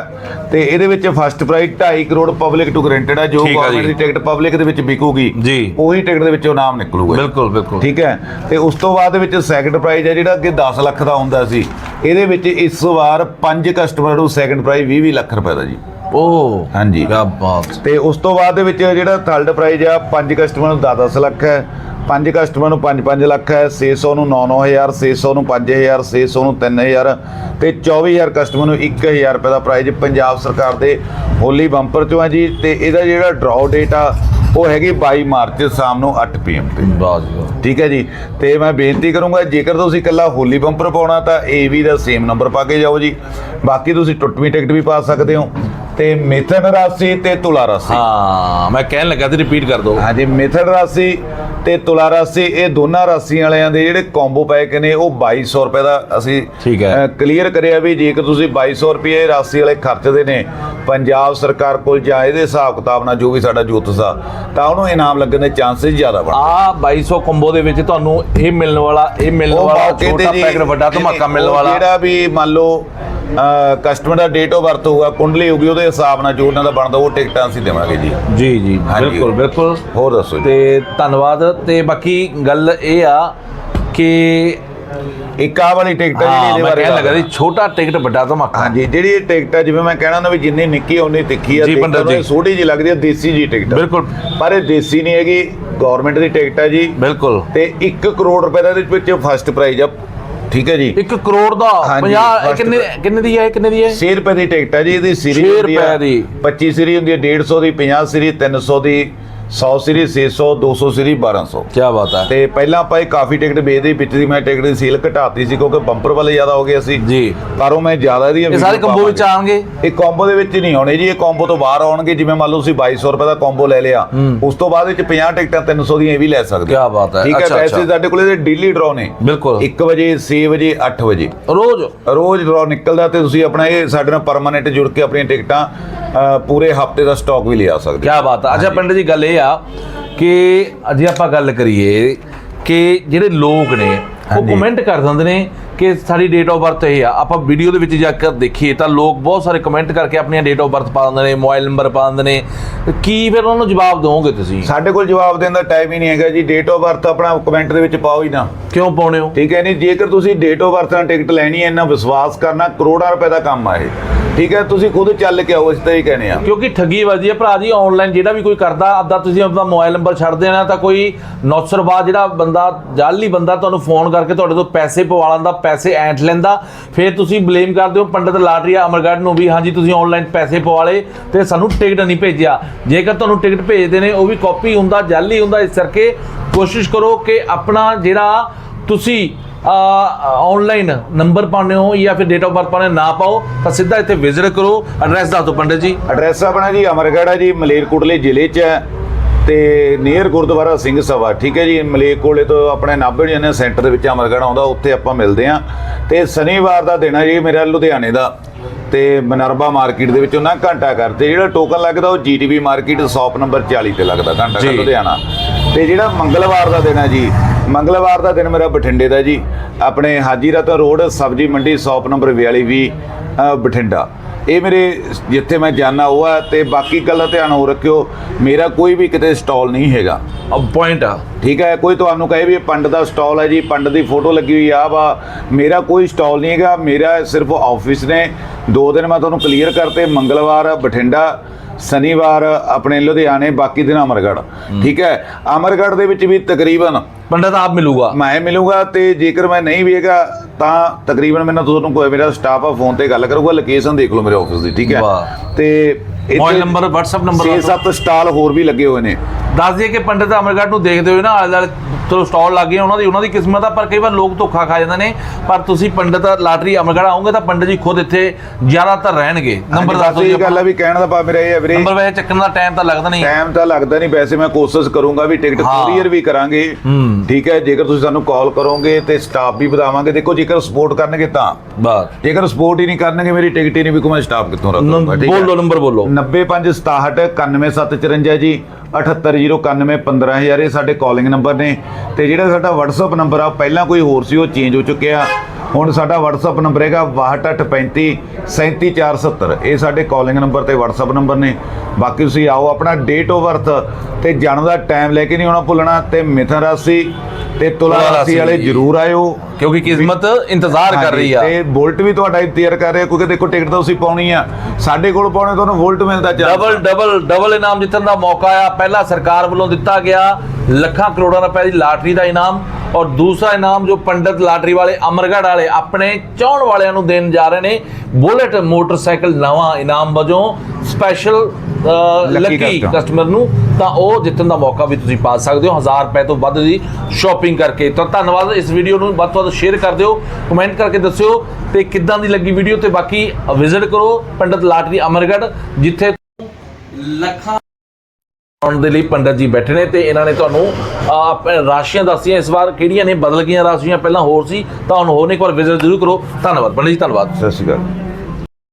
ਤੇ ਇਹਦੇ ਵਿੱਚ first prize 2.5 crore public to guaranteed ਹੈ ਜੋ ਆ ਗਵਰਨਮੈਂਟ। ਦੀ ਟਿਕਟ ਪਬਲਿਕ ਦੇ ਵਿੱਚ ਵਿਕੂਗੀ ਜੀ। ਉਹੀ ਟਿਕਟ ਦੇ ਵਿੱਚੋਂ ਨਾਮ ਨਿਕਲੂਗਾ। ਬਿਲਕੁਲ ਬਿਲਕੁਲ। ਠੀਕ ਹੈ? ਤੇ ਉਸ ਤੋਂ ਬਾਅਦ ਵਿੱਚ ਸੈਕੰਡ ਪ੍ਰਾਈਜ਼ ਹੈ ਜਿਹੜਾ ਅੱਗੇ 10 ਲੱਖ ਦਾ ਹੁੰਦਾ ਸੀ। ਇਹਦੇ ਵਿੱਚ ਇਸ ਵਾਰ 5 ਕਸਟਮਰ ਨੂੰ ਸੈਕੰਡ ਪ੍ਰਾਈਜ਼ 20 20 ਲੱਖ ਰੁਪਏ ਦਾ ਜੀ। ਓ ਹਾਂਜੀ। ਕੀ ਬਾਤ। ਤੇ ਉਸ ਤੋਂ ਬਾਅਦ ਦੇ ਵਿੱਚ ਜਿਹੜਾ ਥਰਡ ਪ੍ਰਾਈਜ਼ ਆ 5 ਕਸਟਮਰ ਨੂੰ 10 10 ਲੱਖ ਹੈ। 5 ਕਸਟਮਰ ਨੂੰ 5 5 ਲੱਖ ਹੈ 600 ਨੂੰ 9 9000 600 ਨੂੰ 5000 600 ਨੂੰ 3000 ਤੇ 24000 ਕਸਟਮਰ ਨੂੰ 1000 ਰੁਪਏ ਦਾ ਪ੍ਰਾਈਜ਼ ਪੰਜਾਬ ਸਰਕਾਰ ਦੇ ਹੋਲੀ ਬੰਪਰ ਚੋਂ ਆ ਜੀ। ਤੇ ਇਹਦਾ ਜਿਹੜਾ ਡਰਾਅ ਡੇਟ ਆ ਉਹ ਹੈਗੀ 22 ਮਾਰਚ ਸ਼ਾਮ ਨੂੰ 8 ਪੀਐਮ ਤੇ। ਵਾਹ ਜੀ ਵਾਹ। ਠੀਕ ਹੈ ਜੀ। ਤੇ ਮੈਂ ਬੇਨਤੀ ਕਰੂੰਗਾ ਜੇਕਰ ਤੁਸੀਂ ਇਕੱਲਾ ਹੋਲੀ ਬੰਪਰ ਪਾਉਣਾ ਤਾਂ ਏਵੀ ਦਾ ਸੇਮ ਨੰਬਰ ਪਾ ਕੇ ਜਾਓ ਜੀ। ਬਾਕੀ ਤੁਸੀਂ ਟੁੱਟਵੀਂ ਟਿਕਟ ਵੀ ਪਾ ਸਕਦੇ ਹੋ। ਤੇ ਮਿਥਨ ਰਾਸ਼ੀ ਤੇ ਤੁਲਾ ਰਾਸ਼ੀ। ਹਾਂ ਮੈਂ ਕਹਿਣ ਲੱਗਾ ਤੇ ਰਿਪੀਟ ਕਰ ਦੋ। ਹਾਂਜੀ ਮਿਥਨ ਰਾਸ਼ੀ ਤੇ ਤੁਲਾ ਰਾਸ਼ੀ ਇਹ ਦੋਨਾਂ ਰਾਸ਼ੀਆਂ ਵਾਲਿਆਂ ਦੇ ਜਿਹੜੇ ਕੰਬੋ ਪੈਕ ਨੇ ਉਹ 2200 ਰੁਪਏ ਦਾ ਅਸੀਂ ਠੀਕ ਹੈ। ਕਲੀਅਰ ਕਰਿਆ ਵੀ ਜੇਕਰ ਤੁਸੀਂ 2200 ਰੁਪਏ ਰਾਸ਼ੀ ਵਾਲੇ ਖਰਚਦੇ ਨੇ ਪੰਜਾਬ ਸਰਕਾਰ ਕੋਲ ਜਾਂ ਇਹਦੇ ਹਿਸਾਬ ਕਿਤਾਬ ਨਾਲ ਜੋ ਵੀ ਸਾਡਾ ਜੋਤਸ ਆ ਤਾਂ ਉਹਨੂੰ ਇਨਾਮ ਲੱਗਣ ਦੇ ਚਾਂਸਸ ਜ਼ਿਆਦਾ ਬਣ ਆ 2200 ਕੰਬੋ ਦੇ ਵਿੱਚ ਤੁਹਾਨੂੰ ਇਹ ਮਿਲਣ ਵਾਲਾ ਇਹ ਮਿਲਣ ਵਾਲਾ ਛੋਟਾ ਪੈਕਟ ਵੱਡਾ ਧਮਾਕਾ ਮਿਲਣ ਵਾਲਾ। ਜਿਹੜਾ ਵੀ ਮੰਨ ਲਓ ਕਸਟਮਰ ਦਾ ਡੇਟ ਆਫ ਬਰਥ ਹੋਊਗਾ ਕੁੰਡਲੀ ਹੋਊਗੀ ਉਹਦੇ ਹਿਸਾਬ ਨਾਲ ਜੋ ਉਹਨਾਂ ਦਾ ਬਣਦਾ ਉਹ ਟਿਕਟਾਂ ਅਸੀਂ ਦੇਵਾਂਗੇ ਜੀ। ਜੀ ਜੀ ਹਾਂਜੀ। ਬਿਲਕੁਲ ਬਿਲਕੁਲ। ਹੋਰ ਦੱਸੋ ਜੀ। ਤੇ ਧੰਨਵਾਦ ਤੇ ਬਾਕੀ ਗੱਲ ਇਹ ਆ ਕਿ ਇੱਕ ਆਹ ਵਾਲੀ ਟਿਕਟ ਹੈ ਜਿਹੜੀ ਹਾਂ ਇਹਦੇ ਮੈਂ ਬਾਰੇ ਕਹਿਣ ਲੱਗਾ ਦੱਸ ਸੀ ਛੋਟਾ ਟਿਕਟ ਵੱਡਾ ਧਮਾਕਾ। ਹਾਂਜੀ ਜਿਹੜੀ ਇਹ ਟਿਕਟ ਹੈ ਜਿਵੇਂ ਮੈਂ ਕਹਿਣਾ ਨਾ ਵੀ ਜਿੰਨੀ ਨਿੱਕੀ ਉਨੀ ਤਿੱਖੀ ਆ। ਜੀ, ਪੰਡਤ ਜੀ। ਛੋਟੀ ਜੀ ਲੱਗਦੀ ਹੈ ਦੇਸੀ ਜੀ ਟਿਕਟ ਬਿਲਕੁਲ। ਪਰ ਇਹ ਦੇਸੀ ਨਹੀਂ ਹੈਗੀ ਗਵਰਨਮੈਂਟ ਦੀ ਟਿਕਟ ਹੈ ਜੀ। ਬਿਲਕੁਲ। ਤੇ 1 ਕਰੋੜ ਰੁਪਏ ਦਾ ਇਹਦੇ ਵਿੱਚ ਫਸਟ ਪ੍ਰਾਈਜ਼ ਆ। ਠੀਕ ਹੈ ਜੀ 1 ਕਰੋੜ ਦਾ ਹਾਂਜੀ, 50 first ਕਿੰਨੇ ਕਿੰਨੇ ਦੀ ਹੈ ਇਹ? ਕਿੰਨੇ ਦੀ ਹੈ 6 ਰੁਪਏ ਦੀ ਟਿਕਟ ਹੈ ਜੀ ਇਹਦੀ ਸੀਰੀ ਛੇ ਹੁੰਦੀ ਆ ਰੁਪਏ ਦੀ। 25 ਸੀਰੀ ਹੁੰਦੀ ਹੈ 150 ਦੀ 50 ਸੀਰੀ 300 ਦੀ 100 ਸੀਰੀ 600 200 ਸੀਰੀ 1200 ਕੀ ਬਾਤ ਹੈ। ਤੇ ਪਹਿਲਾਂ ਆਪਾਂ ਇਹ ਕਾਫੀ ਟਿਕਟ ਵੇਚਦੇ ਵਿੱਚ ਦੀ ਮੈਂ ਟਿਕਟ ਦੀ ਸੇਲ ਘਟਾਤੀ ਸੀ ਕਿਉਂਕਿ ਬੰਪਰ ਵਾਲੇ ਜ਼ਿਆਦਾ ਹੋ ਗਏ ਸੀ ਜੀ। ਪਰ ਉਹ ਮੈਂ ਜ਼ਿਆਦਾ ਦੀ ਇਹ ਸਾਰੇ ਕੰਬੋ ਵਿੱਚ ਆਣਗੇ ਇਹ ਕੰਬੋ ਦੇ ਵਿੱਚ ਨਹੀਂ ਆਉਣੇ ਜੀ ਇਹ ਕੰਬੋ ਤੋਂ ਬਾਹਰ ਆਉਣਗੇ। ਜਿਵੇਂ ਮੰਨ ਲਓ ਤੁਸੀਂ 2200 ਰੁਪਏ ਦਾ ਕੰਬੋ ਲੈ ਲਿਆ ਉਸ ਤੋਂ ਬਾਅਦ ਵਿੱਚ 50 ਟਿਕਟਾਂ 300 ਦੀਆਂ ਇਹ ਵੀ ਲੈ ਸਕਦੇ। ਕਿਆ ਬਾਤ ਹੈ। ਠੀਕ ਹੈ ਵੈਸੇ। ਸਾਡੇ ਕੋਲ ਇਹਦੇ ਡੇਲੀ ਡਰਾਅ ਨੇ। ਬਿਲਕੁਲ। 1 ਵਜੇ 6 ਵਜੇ 8 ਵਜੇ। ਰੋਜ਼? ਰੋਜ਼ ਡਰਾਅ ਨਿਕਲਦਾ ਤੇ ਤੁਸੀਂ ਆਪਣਾ ਇਹ ਸਾਡੇ ਨਾਲ ਪਰਮਾਨੈਂਟ ਜੁੜ ਕੇ ਆਪਣੀਆਂ ਟਿਕਟਾਂ ਪੂਰੇ ਹਫ਼ਤੇ ਦਾ ਸਟਾਕ ਵੀ ਲਿਆ ਸਕਦੇ ਕੀ ਬਾਤ ਹੈ। ਅੱਛਾ ਪੰਡਿਤ ਜੀ ਗੱਲ ਇਹ ਆ ਕਿ ਅਜੇ ਆਪਾਂ ਗੱਲ ਕਰੀਏ ਕਿ ਜਿਹੜੇ ਲੋਕ ਨੇ ਉਹ। ਕਮੈਂਟ ਕਰ ਦਿੰਦੇ ਨੇ ਕਿ ਸਾਡੀ ਡੇਟ ਆਫ ਬਰਥ ਇਹ ਆ। ਆਪਾਂ ਵੀਡੀਓ ਦੇ ਵਿੱਚ ਜਾ ਕੇ ਦੇਖੀਏ ਤਾਂ ਲੋਕ ਬਹੁਤ ਸਾਰੇ ਕਮੈਂਟ ਕਰਕੇ ਆਪਣੀਆਂ ਡੇਟ ਆਫ ਬਰਥ ਪਾ ਦਿੰਦੇ ਨੇ ਮੋਬਾਈਲ ਨੰਬਰ ਪਾ ਦਿੰਦੇ ਨੇ। ਕੀ ਫਿਰ ਉਹਨਾਂ ਨੂੰ ਜਵਾਬ ਦਿਓਗੇ ਤੁਸੀਂ? ਸਾਡੇ ਕੋਲ ਜਵਾਬ ਦੇਣ ਦਾ ਟਾਈਮ ਹੀ ਨਹੀਂ ਹੈਗਾ ਜੀ। ਡੇਟ ਆਫ ਬਰਥ ਆਪਣਾ ਕਮੈਂਟ ਦੇ ਵਿੱਚ ਪਾਓ ਹੀ ਨਾ। ਕਿਉਂ ਪਾਉਣੇ ਹੋ? ਠੀਕ ਹੈ ਨਹੀਂ ਜੇਕਰ ਤੁਸੀਂ ਡੇਟ ਆਫ ਬਰਥ ਨਾਲ ਟਿਕਟ ਲੈਣੀ ਹੈ ਇੰਨਾ ਵਿਸ਼ਵਾਸ ਕਰਨਾ ਕਰੋੜਾਂ ਰੁਪਏ ਦਾ ਕੰਮ ਆ ਇਹ। ਠੀਕ ਹੈ। ਤੁਸੀਂ ਖੁਦ ਚੱਲ ਕੇ ਆਓ ਇਸ ਤੇ ਹੀ ਕਹਿੰਦੇ ਆ। ਕਿਉਂਕਿ ਠੱਗੀ ਵੱਜਦੀ ਹੈ ਭਰਾ ਜੀ ਆਨਲਾਈਨ ਜਿਹੜਾ ਵੀ ਕੋਈ ਕਰਦਾ ਆਪਦਾ ਤੁਸੀਂ ਆਪਦਾ ਮੋਬਾਈਲ ਨੰਬਰ ਛੱਡ ਦੇਣਾ ਤਾਂ ਕੋਈ ਨੌਸਰਬਾਜ਼ ਜਿਹੜਾ ਬੰਦਾ ਜਾਲੀ ਬੰਦਾ ਤੁਹਾਨੂੰ ਫੋਨ ਕਰਕੇ ਤੁਹਾਡੇ ਤੋਂ ਪੈਸੇ ਪਵਾ ਲੈਂਦਾ ਪੈਸੇ ਐਂਠ ਲੈਂਦਾ ਫਿਰ ਤੁਸੀਂ ਬਲੇਮ ਕਰਦੇ ਹੋ ਪੰਡਤ ਲਾਟਰੀਆ ਅਮਰਗੜ੍ਹ ਨੂੰ ਵੀ ਹਾਂਜੀ ਤੁਸੀਂ ਆਨਲਾਈਨ ਪੈਸੇ ਪਵਾ ਲਏ ਤੇ ਸਾਨੂੰ ਟਿਕਟ ਨਹੀਂ ਭੇਜਿਆ। ਜੇਕਰ ਤੁਹਾਨੂੰ ਟਿਕਟ ਭੇਜਦੇ ਨੇ ਉਹ ਵੀ ਕਾਪੀ ਹੁੰਦਾ ਜਾਲੀ ਹੁੰਦਾ ਇਸ ਕਰਕੇ ਕੋਸ਼ਿਸ਼ ਕਰੋ ਕਿ ਆਪਣਾ ਜਿਹੜਾ ਤੁਸੀਂ ਆਨਲਾਈਨ ਨੰਬਰ ਪਾਉਂਦੇ ਹੋ ਜਾਂ ਫਿਰ ਡੇਟ ਆਫ ਬਰਥ ਪਾਉਂਦੇ ਹੋ, ਨਾ ਪਾਓ ਤਾਂ ਸਿੱਧਾ ਇੱਥੇ ਵਿਜ਼ਿਟ ਕਰੋ। ਐਡਰੈਸ ਦੱਸ ਦਿਓ ਪੰਡਤ ਜੀ। ਐਡਰੈਸ ਆਪਣਾ ਜੀ ਅਮਰਗੜ੍ਹ ਹੈ ਜੀ ਮਲੇਰਕੋਟਲੇ ਜ਼ਿਲ੍ਹੇ 'ਚ ਹੈ। ਤੇ ਨੀਅਰ ਗੁਰਦੁਆਰਾ ਸਿੰਘ ਸਭਾ ਠੀਕ ਹੈ ਜੀ? ਮਲੇਰਕੋਟਲੇ ਤੋਂ ਆਪਣੇ ਨਾਭੇ ਜਨੇ ਸੈਂਟਰ ਦੇ ਵਿੱਚ ਅਮਰਗੜ੍ਹ ਆਉਂਦਾ ਉੱਥੇ ਆਪਾਂ ਮਿਲਦੇ ਆ ਤੇ ਸ਼ਨੀਵਾਰ ਦਾ ਦਿਨ ਹੈ ਜੀ ਮੇਰਾ ਲੁਧਿਆਣੇ ਦਾ। ਤੇ ਮਨਰਬਾ ਮਾਰਕੀਟ ਦੇ ਵਿੱਚ ਉਹਨਾਂ ਘੰਟਾ ਕਰਦੇ ਜਿਹੜਾ ਟੋਕਨ ਲੱਗਦਾ ਉਹ ਜੀਟੀਬੀ ਮਾਰਕੀਟ ਸ਼ਾਪ ਨੰਬਰ 40 ਤੇ ਲੱਗਦਾ ਘੰਟਾ। ਘਰ ਲੁਧਿਆਣਾ। ਤੇ ਜਿਹੜਾ ਮੰਗਲਵਾਰ ਦਾ ਦਿਨ ਹੈ ਜੀ ਮੰਗਲਵਾਰ ਦਾ ਦਿਨ ਮੇਰਾ ਬਠਿੰਡੇ ਦਾ ਜੀ। ਆਪਣੇ ਹਾਜੀ ਰਤਨ ਰੋਡ ਸਬਜੀ ਮੰਡੀ ਸ਼ਾਪ ਨੰਬਰ 42 ਅ, ਬਠਿੰਡਾ। ਇਹ ਮੇਰੇ ਜਿੱਥੇ ਮੈਂ ਜਾਣਾ ਉਹ ਹੈ ਤੇ ਬਾਕੀ ਗੱਲਾਂ ਧਿਆਨ ਹੋ ਰੱਖਿਓ ਮੇਰਾ ਕੋਈ ਵੀ ਕਿਤੇ ਸਟਾਲ ਨਹੀਂ ਹੈਗਾ। ਅਬ ਪੁਆਇੰਟ ਆ। ਠੀਕ ਹੈ ਕੋਈ ਤੁਹਾਨੂੰ ਕਹੇ ਵੀ ਇਹ ਪੰਡ ਦਾ ਸਟਾਲ ਹੈ ਜੀ ਪੰਡ ਦੀ ਫੋਟੋ ਲੱਗੀ ਹੋਈ ਆ ਵਾ। ਮੇਰਾ ਕੋਈ ਸਟਾਲ ਨਹੀਂ ਹੈਗਾ ਮੇਰਾ ਸਿਰਫ ਆਫਿਸ ਨੇ। ਦੋ ਦਿਨ ਮੈਂ ਤੁਹਾਨੂੰ ਕਲੀਅਰ ਕਰਤੇ ਮੰਗਲਵਾਰ ਬਠਿੰਡਾ। ਸ਼ਨੀਵਾਰ ਆਪਣੇ ਲੁਧਿਆਣੇ ਬਾਕੀ ਦਿਨ ਅਮਰਗੜ੍ਹ। ਠੀਕ ਹੈ? ਅਮਰਗੜ੍ਹ ਦੇ ਵਿੱਚ ਵੀ ਤਕਰੀਬਨ ਪੰਡਤ ਆਪ ਮਿਲੂਗਾ। ਮੈਂ ਮਿਲੂੰਗਾ ਤੇ ਜੇਕਰ ਮੈਂ ਨਹੀਂ ਵੀ ਹੈਗਾ ਤਾਂ ਤਕਰੀਬਨ ਮੈਨੂੰ ਤੁਹਾਨੂੰ ਕੋਈ ਮੇਰਾ ਸਟਾਫ ਆ ਫੋਨ ਤੇ ਗੱਲ ਕਰੂਗਾ ਲੋਕੇਸ਼ਨ ਦੇਖ ਲਓ ਮੇਰੇ ਆਫਿਸ ਦੀ ਠੀਕ ਹੈ। ਤੇ mobile number WhatsApp number 6-7 stall ਹੋਰ ਵੀ ਲੱਗੇ ਹੋਏ ਨੇ। ਦੱਸ ਦਈਏ ਕਿ ਪੰਡਤ ਅਮਰਗੜ੍ਹ ਨੂੰ ਦੇਖਦੇ ਹੋਏ ਨਾ ਆਲੇ ਚਲੋ ਸਟਾਲ ਲੱਗ ਗਏ ਉਹਨਾਂ ਦੀ ਉਹਨਾਂ ਦੀ ਕਿਸਮਤ ਆ ਪਰ ਕਈ ਵਾਰ ਲੋਕ ਧੋਖਾ ਖਾ ਜਾਂਦੇ ਨੇ। ਪਰ ਤੁਸੀਂ ਪੰਡਤ ਲਾਟਰੀ ਅਮਰਗੜਾ ਆਉਂਗੇ ਤਾਂ ਪੰਡਤ ਜੀ ਖੁਦ ਇੱਥੇ ਜ਼ਿਆਦਾਤਰ ਰਹਿਣਗੇ। ਨੰਬਰ ਦੱਸ ਦਿਓ ਇਹ ਗੱਲ ਆ ਵੀ ਕਹਿਣ ਦਾ ਭਾਵ ਮੇਰਾ ਇਹ ਹੈ ਵੀਰੇ। ਨੰਬਰ ਵੈਸੇ ਚੱਕਣ ਦਾ ਟਾਈਮ ਤਾਂ ਲੱਗਦਾ ਨਹੀਂ। ਟਾਈਮ ਤਾਂ ਲੱਗਦਾ ਨਹੀਂ ਵੈਸੇ ਮੈਂ ਕੋਸ਼ਿਸ਼ ਕਰੂੰਗਾ ਵੀ ਟਿਕਟ। ਕੋਰੀਅਰ ਵੀ ਕਰਾਂਗੇ। ਠੀਕ ਹੈ ਜੇਕਰ ਤੁਸੀਂ ਸਾਨੂੰ ਕਾਲ ਕਰੋਗੇ ਤੇ ਸਟਾਫ ਵੀ ਵਧਾਵਾਂਗੇ। ਦੇਖੋ ਜੇਕਰ ਸਪੋਰਟ ਕਰਨਗੇ ਤਾਂ। ਬਸ। ਜੇਕਰ ਸਪੋਰਟ ਹੀ ਨਹੀਂ ਕਰਨਗੇ ਮੇਰੀ ਟਿਕਟ ਹੀ ਨਹੀਂ ਵਿਕੂ ਮੈਂ ਸਟਾਫ ਕਿੱਥੋਂ ਰੱਖੂੰਗਾ ਠੀਕ ਹੈ? ਬੋਲੋ ਨੰਬਰ ਬੋਲੋ। 9567 91754 ਜੀ 78091 15000 ਇਹ ਸਾਡੇ ਕਾਲਿੰਗ ਨੰਬਰ ਨੇ। ਤੇ ਜਿਹੜਾ ਸਾਡਾ WhatsApp ਨੰਬਰ ਆ ਪਹਿਲਾਂ ਕੋਈ ਹੋਰ ਸੀ, ਉਹ ਚੇਂਜ ਹੋ ਚੁੱਕਿਆ। ਹੁਣ ਸਾਡਾ WhatsApp ਨੰਬਰ ਹੈਗਾ 6235 37470 ਇਹ ਸਾਡੇ ਕਾਲਿੰਗ ਨੰਬਰ ਤੇ WhatsApp ਨੰਬਰ ਨੇ। ਬਾਕੀ ਤੁਸੀਂ ਆਓ ਆਪਣਾ ਡੇਟ ਆਫ ਬਰਥ ਤੇ ਜਨਮ ਦਾ ਟਾਈਮ ਲੈ ਕੇ ਨਹੀਂ ਆਉਣਾ ਭੁੱਲਣਾ। ਤੇ ਮਿਥਨ ਰਾਸ਼ੀ ਤੇ ਤੁਲਾ ਰਾਸ਼ੀ ਵਾਲੇ। ਜ਼ਰੂਰ ਆਇਓ। ਕਿਉਂਕਿ ਕਿਸਮਤ ਇੰਤਜ਼ਾਰ ਕਰ ਰਹੀ ਆ। ਤੇ ਵੋਲਟ ਵੀ ਤੁਹਾਡਾ ਇੰਤਜ਼ਾਰ ਕਰ ਰਿਹਾ ਕਿਉਂਕਿ ਦੇਖੋ ਟਿਕਟ ਤਾਂ ਤੁਸੀਂ ਪਾਉਣੀ ਆ। ਸਾਡੇ ਕੋਲ ਪਾਉਣੇ ਤੁਹਾਨੂੰ ਵੋਲਟ ਮਿਲਦਾ ਚੱਲ ਡਬਲ ਡਬਲ ਡਬਲ ਇਨਾਮ ਜਿੱਤਣ ਦਾ ਮੌਕਾ ਆ ਪਹਿਲਾ ਸਰਕਾਰ ਵੱਲੋਂ ਦਿੱਤਾ ਗਿਆ ਲੱਖਾਂ ਕਰੋੜਾਂ ਰੁਪਏ ਦੀ ਲਾਟਰੀ ਦਾ ਇਨਾਮ ਔਰ ਦੂਸਰਾ ਇਨਾਮ ਜੋ ਪੰਡਤ ਲਾਟਰੀ ਵਾਲੇ ਅਮਰਗੜ੍ਹ ਵਾਲੇ ਆਪਣੇ ਚਾਹਣ ਵਾਲਿਆਂ ਨੂੰ ਦੇਣ ਜਾ ਰਹੇ ਨੇ ਬੁਲਟ ਮੋਟਰਸਾਈਕਲ ਨਵਾਂ ਇਨਾਮ ਵਜੋਂ ਸਪੈਸ਼ਲ ਲੱਕੀ। ਕਸਟਮਰ ਨੂੰ ਤਾਂ ਉਹ ਜਿੱਤਣ ਦਾ ਮੌਕਾ ਵੀ ਤੁਸੀਂ ਪਾ ਸਕਦੇ ਹੋ। 1000 ਰੁਪਏ ਤੋਂ ਵੱਧ ਦੀ ਸ਼ਾਪਿੰਗ ਕਰਕੇ। ਤਾਂ ਧੰਨਵਾਦ ਇਸ ਵੀਡੀਓ ਨੂੰ ਵੱਧ ਤੋਂ ਵੱਧ ਸ਼ੇਅਰ ਕਰ ਦਿਓ ਕਮੈਂਟ ਕਰਕੇ ਦੱਸਿਓ ਤੇ ਕਿੱਦਾਂ ਦੀ ਲੱਗੀ ਵੀਡੀਓ ਤੇ ਬਾਕੀ ਵਿਜ਼ਿਟ ਕਰੋ ਪੰਡਤ ਲਾਟਰੀ ਅਮਰਗੜ੍ਹ ਜਿੱਥੇ ਲੱਖਾਂ ਆਉਣ ਦੇ ਲਈ ਪੰਡਤ ਜੀ ਬੈਠੇ ਨੇ ਤੇ ਇਹਨਾਂ ਨੇ ਤੁਹਾਨੂੰ ਰਾਸ਼ੀਆਂ ਦੱਸੀਆਂ। ਇਸ ਵਾਰ ਕਿਹੜੀਆਂ ਨੇ? ਬਦਲ ਗਈਆਂ ਰਾਸ਼ੀਆਂ। ਪਹਿਲਾਂ ਹੋਰ ਸੀ ਤਾਂ ਹੁਣ ਹੋਰ ਨੇ। ਇੱਕ ਵਾਰ ਵਿਜ਼ਿਟ ਜ਼ਰੂਰ ਕਰੋ। ਧੰਨਵਾਦ। ਪੰਡਤ ਜੀ ਧੰਨਵਾਦ। ਸਤਿ ਸ਼੍ਰੀ ਅਕਾਲ।